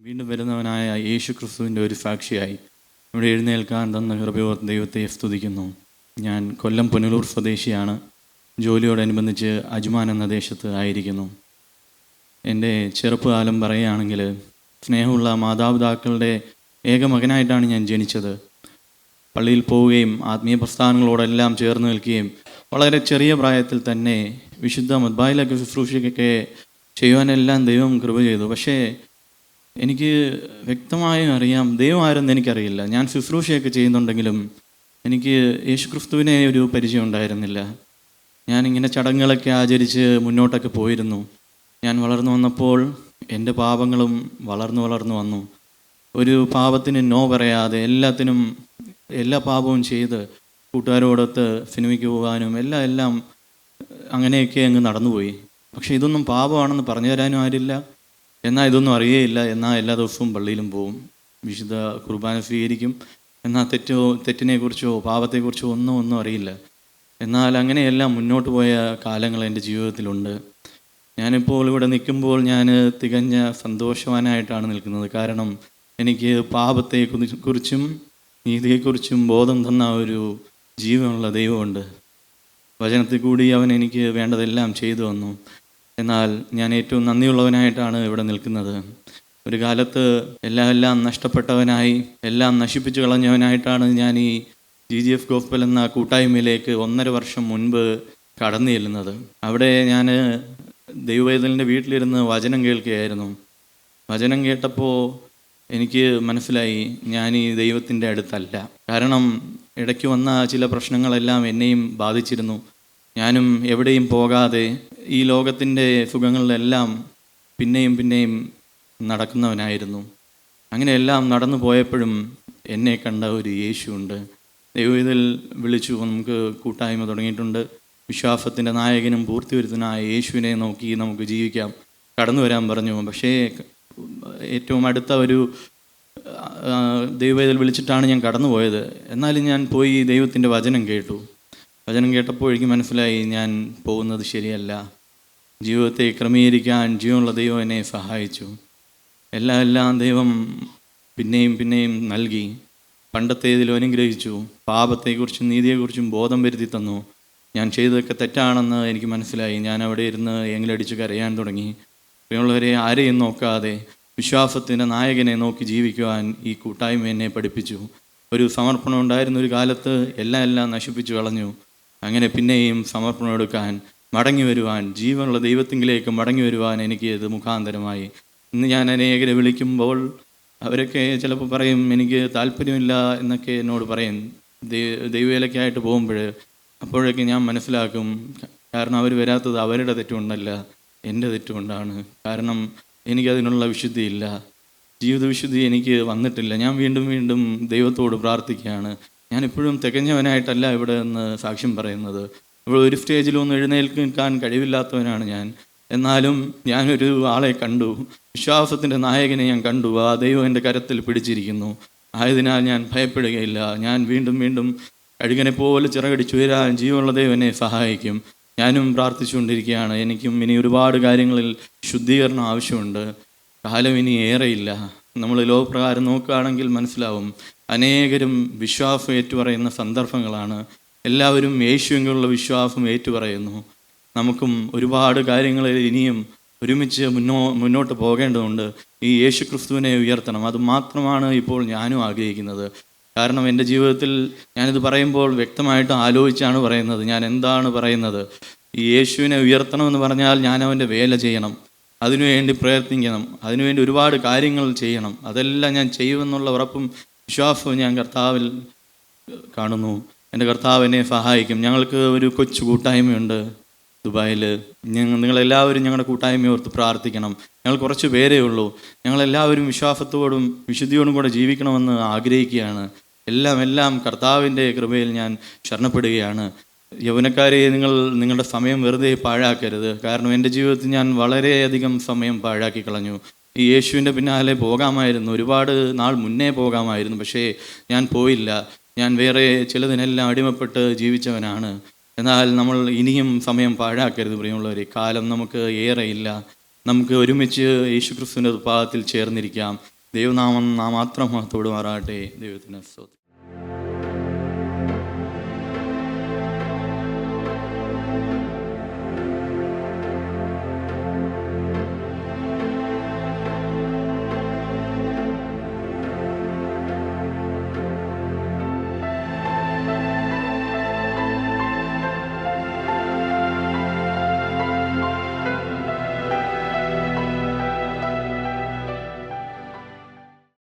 വീണ്ടും വരുന്നവനായ യേശു ക്രിസ്തുവിന്റെ ഒരു സാക്ഷിയായി. ഇവിടെ എഴുന്നേൽക്കാൻ തന്ന ഹൃദയവും ദൈവത്തെ സ്തുതിക്കുന്നു. ഞാൻ കൊല്ലം പുനലൂർ സ്വദേശിയാണ്. ജോലിയോടനുബന്ധിച്ച് അജ്മാൻ എന്ന ദേശത്ത് ആയിരിക്കുന്നു. എന്റെ ചെറുപ്പകാലം പറയുകയാണെങ്കിൽ സ്നേഹമുള്ള മാതാപിതാക്കളുടെ ഏക മകനായിട്ടാണ് ഞാൻ ജനിച്ചത്. പള്ളിയിൽ പോവുകയും ആത്മീയ പ്രസ്ഥാനങ്ങളോടെല്ലാം ചേർന്ന് നിൽക്കുകയും വളരെ ചെറിയ പ്രായത്തിൽ തന്നെ വിശുദ്ധ മദ്ബായിലൊക്കെ ശുശ്രൂഷയ്ക്കൊക്കെ ചെയ്യുവാനെല്ലാം ദൈവം കൃപ ചെയ്തു. പക്ഷേ എനിക്ക് വ്യക്തമായും അറിയാം ദൈവം ആരെന്ന് എനിക്കറിയില്ല. ഞാൻ ശുശ്രൂഷയൊക്കെ ചെയ്യുന്നുണ്ടെങ്കിലും എനിക്ക് യേശു ക്രിസ്തുവിനെ ഒരു പരിചയം ഉണ്ടായിരുന്നില്ല. ഞാനിങ്ങനെ ചടങ്ങുകളൊക്കെ ആചരിച്ച് മുന്നോട്ടൊക്കെ പോയിരുന്നു. ഞാൻ വളർന്നു വന്നപ്പോൾ എന്റെ പാപങ്ങളും വളർന്നു വളർന്നു വന്നു. ഒരു പാപത്തിന് നോ പറയാതെ എല്ലാത്തിനും എല്ലാ പാപവും ചെയ്ത് കൂട്ടുകാരോടൊത്ത് സിനിമയ്ക്ക് പോകാനും എല്ലാം എല്ലാം അങ്ങനെയൊക്കെ അങ്ങ് നടന്നുപോയി. പക്ഷേ ഇതൊന്നും പാപമാണെന്ന് പറഞ്ഞു തരാനും ആരില്ല. എന്നാൽ ഇതൊന്നും അറിയേയില്ല. എന്നാൽ എല്ലാ ദിവസവും പള്ളിയിലും പോവും. വിശുദ്ധ കുർബാന സ്വീകരിക്കും. എന്നാൽ തെറ്റോ തെറ്റിനെക്കുറിച്ചോ പാപത്തെക്കുറിച്ചോ ഒന്നും ഒന്നും അറിയില്ല. എന്നാൽ അങ്ങനെയെല്ലാം മുന്നോട്ട് പോയ കാലങ്ങൾ എന്റെ ജീവിതത്തിലുണ്ട്. ഞാനിപ്പോൾ ഇവിടെ നിൽക്കുമ്പോൾ ഞാൻ തികഞ്ഞ സന്തോഷവാനായിട്ടാണ് നിൽക്കുന്നത്. കാരണം എനിക്ക് പാപത്തെ കുറിച്ചും നീതിയെക്കുറിച്ചും ബോധം തന്ന ഒരു ജീവനുള്ള ദൈവമുണ്ട്. വചനത്തിൽ കൂടി അവൻ എനിക്ക് വേണ്ടതെല്ലാം ചെയ്തു വന്നു എന്നാൽ ഞാൻ ഏറ്റവും നന്ദിയുള്ളവനായിട്ടാണ് ഇവിടെ നിൽക്കുന്നത്. ഒരു കാലത്ത് എല്ലാം എല്ലാം നഷ്ടപ്പെട്ടവനായി എല്ലാം നശിപ്പിച്ചു കളഞ്ഞവനായിട്ടാണ് ഞാൻ ഈ ജി ജി എഫ് ഗോഫൽ എന്ന കൂട്ടായ്മയിലേക്ക് ഒന്നര വർഷം മുൻപ് കടന്നു ചെല്ലുന്നത്. അവിടെ ഞാൻ ദൈവവേദലിന്റെ വീട്ടിലിരുന്ന് വചനം കേൾക്കുകയായിരുന്നു. വചനം കേട്ടപ്പോൾ എനിക്ക് മനസ്സിലായി ഞാൻ ഈ ദൈവത്തിന്റെ അടുത്തല്ല. കാരണം ഇടയ്ക്ക് വന്ന ചില പ്രശ്നങ്ങളെല്ലാം എന്നെയും ബാധിച്ചിരുന്നു. ഞാനും എവിടെയും പോകാതെ ഈ ലോകത്തിന്റെ സുഖങ്ങളിലെല്ലാം പിന്നെയും പിന്നെയും നടക്കുന്നവനായിരുന്നു. അങ്ങനെയെല്ലാം നടന്നു പോയപ്പോഴും എന്നെ കണ്ട ഒരു യേശുവുണ്ട്. ദൈവം ഇതിൽ വിളിച്ചു നമുക്ക് കൂട്ടായ്മ തുടങ്ങിയിട്ടുണ്ട്. വിശ്വാസത്തിന്റെ നായകനും പൂർത്തിവരുത്തനായ യേശുവിനെ നോക്കി നമുക്ക് ജീവിക്കാം. കടന്നു വരാൻ പറഞ്ഞു. പക്ഷേ ഏറ്റവും അടുത്ത ഒരു ദൈവവേദൽ വിളിച്ചിട്ടാണ് ഞാൻ കടന്നു പോയത്. എന്നാലും ഞാൻ പോയി ദൈവത്തിന്റെ വചനം കേട്ടു. വചനം കേട്ടപ്പോൾ എനിക്ക് മനസ്സിലായി ഞാൻ പോകുന്നത് ശരിയല്ല. ജീവിതത്തെ ക്രമീകരിക്കാൻ ജീവനുള്ള ദൈവം എന്നെ സഹായിച്ചു. എല്ലാം എല്ലാം ദൈവം പിന്നെയും പിന്നെയും നൽകി. പണ്ടത്തേതിലും അനുഗ്രഹിച്ചു. പാപത്തെക്കുറിച്ചും നീതിയെക്കുറിച്ചും ബോധം വരുത്തി തന്നു. ഞാൻ ചെയ്തതൊക്കെ തെറ്റാണെന്ന് എനിക്ക് മനസ്സിലായി. ഞാൻ അവിടെ ഇരുന്ന് എങ്കിലടിച്ച് കരയാൻ തുടങ്ങി. പ്രിയമുള്ളവരെ ആരെയും നോക്കാതെ വിശ്വാസത്തിന്റെ നായകനെ നോക്കി ജീവിക്കുവാൻ ഈ കൂട്ടായ്മ എന്നെ പഠിപ്പിച്ചു. ഒരു സമർപ്പണം ഉണ്ടായിരുന്ന ഒരു കാലത്ത് എല്ലാം എല്ലാം നശിപ്പിച്ചു കളഞ്ഞു. അങ്ങനെ പിന്നെയും സമർപ്പണം എടുക്കാൻ മടങ്ങി വരുവാൻ ജീവനുള്ള ദൈവത്തിങ്കിലേക്ക് മടങ്ങി വരുവാൻ എനിക്ക് ഇത് മുഖാന്തരമായി ഇന്ന് ഞാൻ അനേകരെ വിളിക്കുമ്പോൾ അവരൊക്കെ ചിലപ്പോൾ പറയും എനിക്ക് താല്പര്യമില്ല എന്നൊക്കെ എന്നോട് പറയും. ദൈവവേലയ്ക്കായിട്ട് പോകുമ്പോൾ അപ്പോഴൊക്കെ ഞാൻ മനസ്സിലാക്കും കാരണം അവർ വരാത്തത് അവരുടെ തെറ്റുകൊണ്ടല്ല എന്റെ തെറ്റുകൊണ്ടാണ്. കാരണം എനിക്കതിനുള്ള വിശുദ്ധിയില്ല. ജീവിതവിശുദ്ധി എനിക്ക് വന്നിട്ടില്ല. ഞാൻ വീണ്ടും വീണ്ടും ദൈവത്തോട് പ്രാർത്ഥിക്കുകയാണ്. ഞാൻ ഇപ്പോഴും തികഞ്ഞവനായിട്ടല്ല ഇവിടെ നിന്ന് സാക്ഷ്യം പറയുന്നത്. ഇവിടെ ഒരു സ്റ്റേജിലൊന്നും എഴുന്നേൽക്കാൻ കഴിവില്ലാത്തവനാണ് ഞാൻ. എന്നാലും ഞാനൊരു ആളെ കണ്ടു. വിശ്വാസത്തിന്റെ നായകനെ ഞാൻ കണ്ടു. ആ ദൈവം എന്റെ കരത്തിൽ പിടിച്ചിരിക്കുന്നു. ആയതിനാൽ ഞാൻ ഭയപ്പെടുകയില്ല. ഞാൻ വീണ്ടും വീണ്ടും കഴുകനെ പോലെ ചിറകടിച്ചു വരാൻ ജീവനുള്ള ദൈവം എന്നെ സഹായിക്കും. ഞാനും പ്രാർത്ഥിച്ചുകൊണ്ടിരിക്കുകയാണ്. എനിക്കും ഇനി ഒരുപാട് കാര്യങ്ങളിൽ ശുദ്ധീകരണം ആവശ്യമുണ്ട്. കാലം ഇനി ഏറെയില്ല. നമ്മൾ ലോകപ്രകാരം നോക്കുകയാണെങ്കിൽ മനസ്സിലാവും. അനേകരും വിശ്വാസം ഏറ്റുപറയുന്ന സന്ദർഭങ്ങളാണ്. എല്ലാവരും യേശുവിനുള്ള വിശ്വാസം ഏറ്റുപറയുന്നു. നമുക്കും ഒരുപാട് കാര്യങ്ങളിൽ ഇനിയും ഒരുമിച്ച് മുന്നോ മുന്നോട്ട് പോകേണ്ടതുണ്ട്. ഈ യേശു ക്രിസ്തുവിനെ ഉയർത്തണം. അത് മാത്രമാണ് ഇപ്പോൾ ഞാനും ആഗ്രഹിക്കുന്നത്. കാരണം എന്റെ ജീവിതത്തിൽ ഞാനിത് പറയുമ്പോൾ വ്യക്തമായിട്ട് ആലോചിച്ചാണ് പറയുന്നത്. ഞാൻ എന്താണ് പറയുന്നത്? ഈ യേശുവിനെ ഉയർത്തണമെന്ന് പറഞ്ഞാൽ ഞാൻ അവന്റെ വേല ചെയ്യണം. അതിനുവേണ്ടി പ്രയത്നിക്കണം. അതിനുവേണ്ടി ഒരുപാട് കാര്യങ്ങൾ ചെയ്യണം. അതെല്ലാം ഞാൻ ചെയ്യുമെന്നുള്ള ഉറപ്പും വിശ്വാസവും ഞാൻ കർത്താവിൽ കാണുന്നു. എന്റെ കർത്താവിനെ സഹായിക്കും. ഞങ്ങൾക്ക് ഒരു കൊച്ചു കൂട്ടായ്മയുണ്ട്. ദുബായിൽ. ഞങ്ങൾ നിങ്ങളെല്ലാവരും ഞങ്ങളുടെ കൂട്ടായ്മ ഓർത്ത് പ്രാർത്ഥിക്കണം. ഞങ്ങൾ കുറച്ച് പേരേ ഉള്ളൂ. ഞങ്ങളെല്ലാവരും വിശ്വാസത്തോടും വിശുദ്ധിയോടും കൂടെ ജീവിക്കണമെന്ന് ആഗ്രഹിക്കുകയാണ്. എല്ലാം എല്ലാം കർത്താവിന്റെ കൃപയിൽ ഞാൻ ശരണപ്പെടുകയാണ്. യൗവനക്കാരെ നിങ്ങൾ നിങ്ങളുടെ സമയം വെറുതെ പാഴാക്കരുത്. കാരണം എന്റെ ജീവിതത്തിൽ ഞാൻ വളരെയധികം സമയം പാഴാക്കി കളഞ്ഞു. ഈ യേശുവിന്റെ പിന്നാലെ പോകാമായിരുന്നു. ഒരുപാട് നാൾ മുന്നേ പോകാമായിരുന്നു. പക്ഷേ ഞാൻ പോയില്ല. ഞാൻ വേറെ ചിലതിനെല്ലാം അടിമപ്പെട്ട് ജീവിച്ചവനാണ്. എന്നാൽ നമ്മൾ ഇനിയും സമയം പാഴാക്കരുത് പ്രിയമുള്ളവരെ. കാലം നമുക്ക് ഏറെയില്ല. നമുക്ക് ഒരുമിച്ച് യേശുക്രിസ്തുവിന്റെ പാദത്തിൽ ചേർന്നിരിക്കാം. ദൈവനാമം നാം മാത്രം മഹത്തോട് മാറാട്ടെ ദൈവത്തിന് സ്തോത്രം.